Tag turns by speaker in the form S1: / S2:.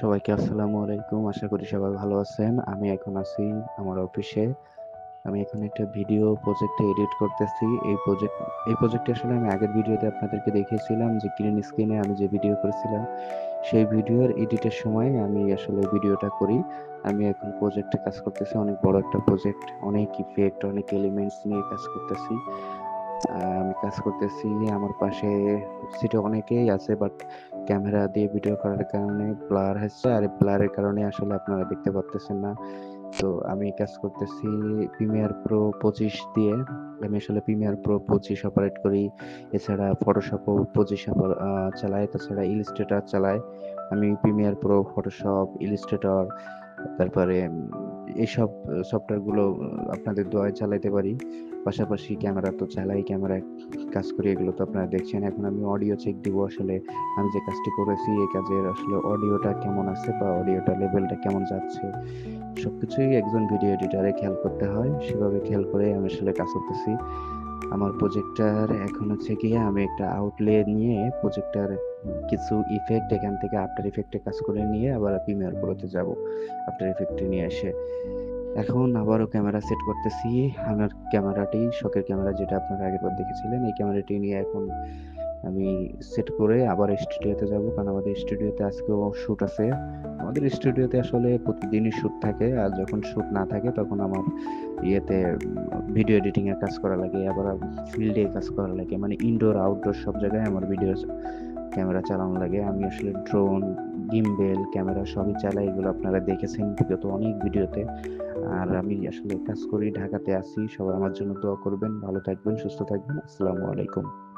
S1: সবাইকে আসসালামু আলাইকুম। আশা করি সবাই ভালো আছেন। আমি এখন আছি আমার অফিসে। আমি এখন একটা ভিডিও প্রজেক্টে এডিট করতেছি। এই প্রজেক্ট, এই প্রজেক্টে আসলে আমি আগের ভিডিওতে আপনাদেরকে দেখিয়েছিলাম যে গ্রিন স্ক্রিনে আমি যে ভিডিও করেছিলাম, সেই ভিডিওর এডিটের সময় আমি আসলে ভিডিওটা করি। আমি এখন প্রজেক্টে কাজ করতেছি, অনেক বড় একটা প্রজেক্ট, অনেক ইফেক্ট অনেক এলিমেন্টস নিয়ে কাজ করতেছি। আমি কাজ করতেছি আমার পাশে সিটে অনেকেই আছে বাট ক্যামেরা দিয়ে ভিডিও করার কারণে ব্লার হচ্ছে আর ব্লারের কারণে আসলে আপনারা দেখতে পারতেছেন না। তো আমি কাজ করতেছি প্রিমিয়ার প্রো পঁচিশ দিয়ে। আমি আসলে প্রিমিয়ার প্রো পঁচিশ অপারেট করি। এছাড়া ফটোশপও পঁচিশ চালাই, তাছাড়া ইলিস্ট্রেটার চালাই। আমি প্রিমিয়ার প্রো ফটোশপ ইলিস্ট্রেটর তারপরে এইসব সফটওয়্যারগুলো আপনাদের দোয়ায় চালাইতে পারি। পাশাপাশি ক্যামেরা তো চালাই ক্যামেরা কাজ করি, এগুলো তো আপনারা দেখছেন। এখন আমি অডিও চেক দিব আসলে, আমি যে কাজটি করেছি, এই কাজের আসলে অডিওটা কেমন আছে বা অডিওটা লেভেলটা কেমন যাচ্ছে। সবকিছুই একজন ভিডিও এডিটারে খেয়াল করতে হয়। সেভাবে খেয়াল করে আমি আসলে কাজ করতেছি। আমার প্রজেক্টটার এখন হচ্ছে গিয়ে আমি একটা আউটলে নিয়ে প্রজেক্টটার কিছু ইফেক্ট এখান থেকে আফটার ইফেক্টে কাজ করে নিয়ে আবার প্রিমিয়ার প্রোতে যাব আফটার ইফেক্টে নিয়ে এসে। এখন আবারও ক্যামেরা সেট করতেছি। আমার ক্যামেরাটি শখের ক্যামেরা যেটা আপনারা আগের বার দেখেছিলেন, এই ক্যামেরাটি নিয়ে এখন আমি সেট করে আবার স্টুডিওতে যাব। কারণ আমাদের স্টুডিওতে আজকেও শ্যুট আছে। আমাদের স্টুডিওতে আসলে প্রতিদিনই শ্যুট থাকে। আর যখন শ্যুট না থাকে, তখন আমার ইয়েতে ভিডিও এডিটিং এর কাজ করা লাগে, আবার ফিল্ডে কাজ করা লাগে। মানে ইনডোর আউটডোর সব জায়গায় আমার ভিডিও ক্যামেরা চালানো লাগে। আমি আসলে ড্রোন গিমবেল ক্যামেরা সবই চালাই। এগুলো আপনারা দেখেছেন বিগত অনেক ভিডিওতে আর আমি আসলে কাজ করি, ঢাকাতে আছি। সবাই আমার জন্য দোয়া করবেন। ভালো থাকবেন, সুস্থ থাকবেন। আসসালামু আলাইকুম।